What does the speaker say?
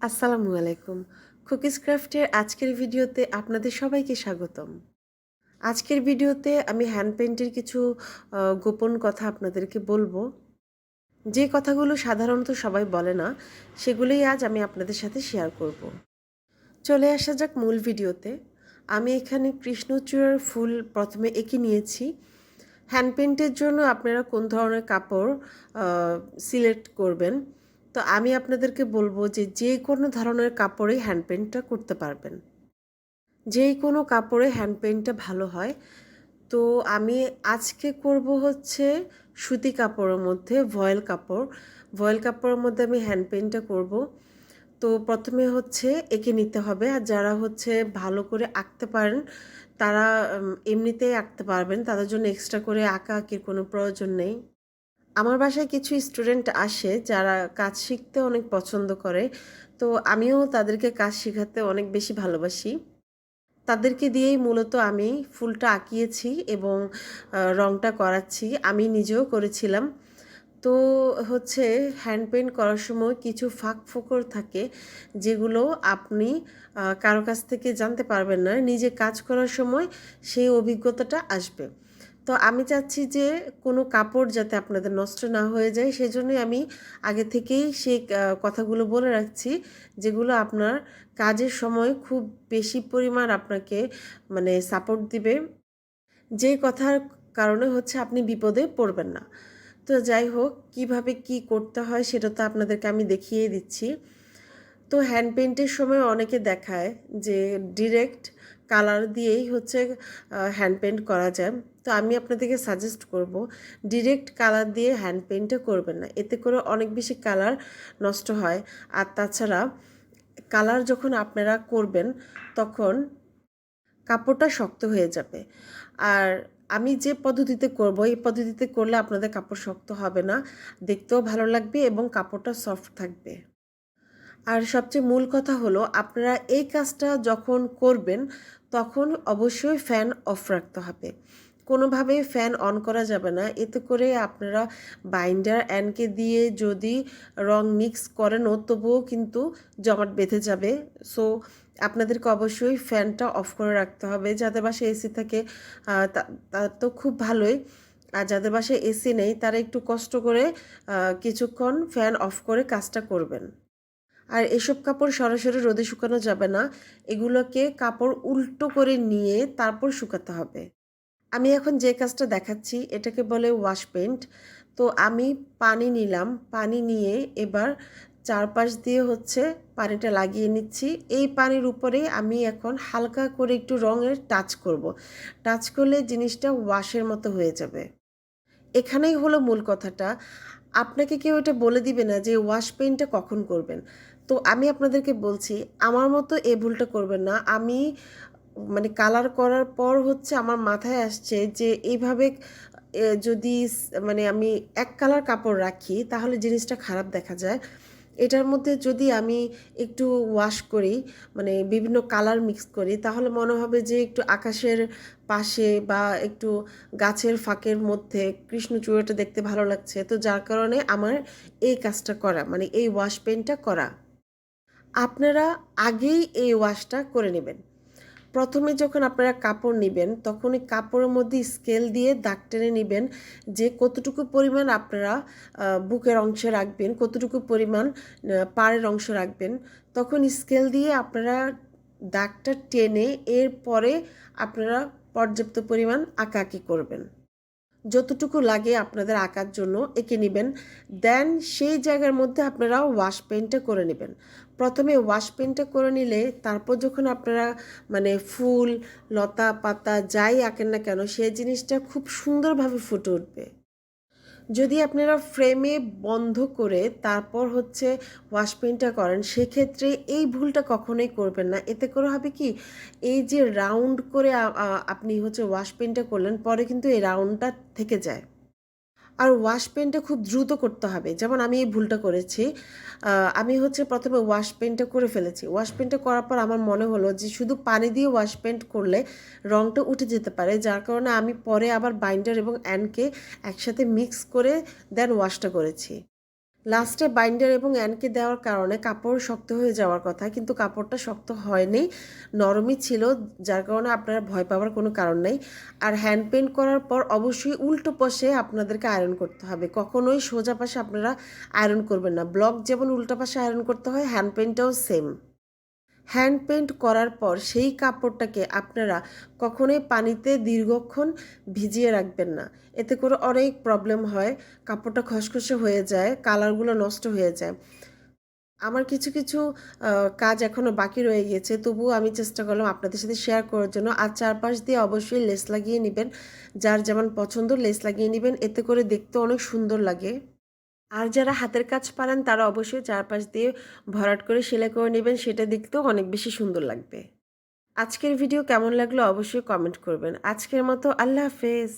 আসসালামু আলাইকুম। কুকিজ ক্রাফটের আজকের ভিডিওতে আপনাদের সবাইকে স্বাগতম। আজকের ভিডিওতে আমি হ্যান্ড পেন্টের কিছু গোপন কথা আপনাদেরকে বলব। যে কথাগুলো সাধারণত সবাই বলে না, সেগুলোই আজ আমি আপনাদের সাথে শেয়ার করব। চলে আসা যাক মূল ভিডিওতে। আমি এখানে কৃষ্ণচূড়ার ফুল প্রথমে এঁকে নিয়েছি। হ্যান্ড পেন্টের জন্য আপনারা কোন ধরনের কাপড় সিলেক্ট করবেন? তো আমি আপনাদেরকে বলব যে যে কোনো ধরনের কাপড়ে হ্যান্ড পেন্টটা করতে পারবেন। যে কোনো কাপড়ে হ্যান্ড পেন্টটা ভালো হয়। তো আমি আজকে করব হচ্ছে সুতি কাপড়ের মধ্যে ভয়েল কাপড়। ভয়েল কাপড়ের মধ্যে আমি হ্যান্ড পেন্টটা করব। তো প্রথমে হচ্ছে এঁকে নিতে হবে। আর যারা হচ্ছে ভালো করে আঁকতে পারেন, তারা এমনিতেই আঁকতে পারবেন। তাদের জন্য এক্সট্রা করে আঁকা আঁকির কোনো প্রয়োজন নেই। আমার বাসায় কিছু স্টুডেন্ট আসে যারা কাজ শিখতে অনেক পছন্দ করে। তো আমিও তাদেরকে কাজ শেখাতে অনেক বেশি ভালোবাসি। তাদেরকে দিয়েই মূলত আমি ফুলটা আঁকিয়েছি এবং রংটা করাচ্ছি। আমি নিজেও করেছিলাম। তো হচ্ছে হ্যান্ড পেন্ট করার সময় কিছু ফাঁক ফোকর থাকে যেগুলো আপনি কারও কাছ থেকে জানতে পারবেন না। নিজে কাজ করার সময় সেই অভিজ্ঞতাটা আসবে। তো আমি চাচ্ছি যে কোনো কাপড় যাতে আপনাদের নষ্ট না হয়ে যায়, সেজন্যই আমি আগে থেকেই সেই কথাগুলো বলে রাখছি, যেগুলো আপনার কাজের সময় খুব বেশি পরিমাণ আপনাকে মানে সাপোর্ট দিবে। যে কথার কারণে হচ্ছে আপনি বিপদে পড়বেন না। তো যাই হোক, কীভাবে কি করতে হয় সেটা তো আপনাদেরকে আমি দেখিয়ে দিচ্ছি। তো হ্যান্ড পেন্টের সময় অনেকে দেখায় যে ডিরেক্ট কালার দিয়েই হচ্ছে হ্যান্ড পেন্ট করা যায়। তো আমি আপনাদেরকে সাজেস্ট করব ডিরেক্ট কালার দিয়ে হ্যান্ড পেন্টটা করবেন না। এতে করে অনেক বেশি কালার নষ্ট হয়। আর তাছাড়া কালার যখন আপনারা করবেন, তখন কাপড়টা শক্ত হয়ে যাবে। আর আমি যে পদ্ধতিতে করব, এই পদ্ধতিতে করলে আপনাদের কাপড় শক্ত হবে না। দেখতেও ভালো লাগবে এবং কাপড়টা সফট থাকবে। আর সবচেয়ে মূল কথা হলো আপনারা এই কাজটা যখন করবেন তখন অবশ্যই ফ্যান অফ রাখতে হবে। কোনোভাবে ফ্যান অন করা যাবে না। এতে করে আপনারা বাইন্ডার অ্যানকে দিয়ে যদি রং মিক্স করেনও তবুও কিন্তু জমাট বেঁধে যাবে। সো আপনাদেরকে অবশ্যই ফ্যানটা অফ করে রাখতে হবে। যাদের বাসায় এসি থাকে আহ, তা তা- তো খুব ভালোই। আর যাদের বাসায় এসি নেই তারা একটু কষ্ট করে কিছুক্ষণ ফ্যান অফ করে কাজটা করবেন। আর এসব কাপড় সরাসরি রোদে শুকানো যাবে না। এগুলোকে কাপড় উল্টো করে নিয়ে তারপর শুকাতে হবে। আমি এখন যে কাজটা দেখাচ্ছি, এটাকে বলে ওয়াশ পেন্ট তো আমি পানি নিলাম, পানি নিয়ে এবার চারপাশ দিয়ে হচ্ছে পানিটা লাগিয়ে নিচ্ছি। এই পানির উপরে আমি এখন হালকা করে একটু রঙের টাচ করব। টাচ করলে জিনিসটা ওয়াশের মতো হয়ে যাবে। এখানেই হলো মূল কথাটা। আপনাকে কেউ এটা বলে দিবে না যে ওয়াশ পেইন্টটা কখন করবেন। তো আমি আপনাদেরকে বলছি, আমার মতো এই ভুলটা করবেন না। আমি মানে কালার করার পর হচ্ছে আমার মাথায় আসছে যে এইভাবে যদি মানে আমি এক কালার কাপড় রাখি তাহলে জিনিসটা খারাপ দেখা যায়। এটার মধ্যে যদি আমি একটু ওয়াশ করি মানে বিভিন্ন কালার মিক্স করি, তাহলে মনে হবে যে একটু আকাশের পাশে বা একটু গাছের ফাঁকের মধ্যে কৃষ্ণচূড়াটা দেখতে ভালো লাগছে। তো যার কারণে আমার এই কাজটা করা মানে এই ওয়াশ পেনটা করা। আপনারা আগেই এই ওয়াশটা করে নেবেন। প্রথমে যখন আপনারা কাপড় নেবেন তখন ওই কাপড়ের মধ্যে স্কেল দিয়ে দাগ টেনে নেবেন যে কতটুকু পরিমাণ আপনারা বুকের অংশে রাখবেন, কতটুকু পরিমাণ পাড়ের অংশ রাখবেন, তখন স্কেল দিয়ে আপনারা দাগটা টেনে এরপরে আপনারা পর্যাপ্ত পরিমাণ আঁকাআঁকি করবেন। যতটুকু লাগে আপনাদের আঁকার জন্য এঁকে নেবেন। দেন সেই জায়গার মধ্যে আপনারা ওয়াশ পেন্টটা করে নেবেন। প্রথমে ওয়াশ পেন্টটা করে নিলে তারপর যখন আপনারা মানে ফুল, লতা, পাতা যাই আঁকেন না কেন, সেই জিনিসটা খুব সুন্দরভাবে ফুটে উঠবে। যদি আপনারা ফ্রেমে বন্ধ করে তারপর হচ্ছে ওয়াশ পেন্টটা করেন, সেক্ষেত্রে এই ভুলটা কখনোই করবেন না। এতে করে হবে কি, এই যে রাউন্ড করে আপনি হচ্ছে ওয়াশ পেন্টটা করলেন, পরে কিন্তু এই রাউন্ডটা থেকে যায়। আর ওয়াশ পেনটা খুব দ্রুত করতে হবে। যেমন আমি এই ভুলটা করেছি আমি হচ্ছে প্রথমে ওয়াশ পেনটা করে ফেলেছি। ওয়াশ পেনটা করার পর আমার মনে হলো যে শুধু পানি দিয়ে ওয়াশ পেন্ট করলে রঙটা উঠে যেতে পারে, যার কারণে আমি পরে আবার বাইন্ডার এবং অ্যানকে একসাথে মিক্স করে দেন ওয়াশটা করেছি। লাস্টে বাইন্ডার এবং অ্যানকে দেওয়ার কারণে কাপড় শক্ত হয়ে যাওয়ার কথা, কিন্তু কাপড়টা শক্ত হয়নি, নরমই ছিল, যার কারণে আপনারা ভয় পাওয়ার কোনো কারণ নেই। আর হ্যান্ড পেন্ট করার পর অবশ্যই উল্টো পাশে আপনাদেরকে আয়রন করতে হবে, কখনোই সোজা পাশে আপনারা আয়রন করবেন না। ব্লক যেমন উল্টো পাশে আয়রন করতে হয়, হ্যান্ড পেন্টটাও সেম। হ্যান্ড পেন্ট করার পর সেই কাপড়টাকে আপনারা কখনোই পানিতে দীর্ঘক্ষণ ভিজিয়ে রাখবেন না। এতে করে অনেক প্রবলেম হয়, কাপড়টা খসখসে হয়ে যায় কালারগুলো নষ্ট হয়ে যায়। আমার কিছু কিছু কাজ এখনও বাকি রয়ে গিয়েছে, তবুও আমি চেষ্টা করলাম আপনাদের সাথে শেয়ার করার জন্য। আর চারপাশ দিয়ে অবশ্যই লেস লাগিয়ে নেবেন, যার যেমন পছন্দ লেস লাগিয়ে নেবেন। এতে করে দেখতে অনেক সুন্দর লাগে। আর যারা হাতের কাজ পারেন, তারা অবশ্যই চারপাশ দিয়ে ভরাট করে সেলাই করে নেবেন। সেটা দেখতেও অনেক বেশি সুন্দর লাগবে। আজকের ভিডিও কেমন লাগল অবশ্যই কমেন্ট করবেন। আজকের মতো আল্লাহ হাফেজ।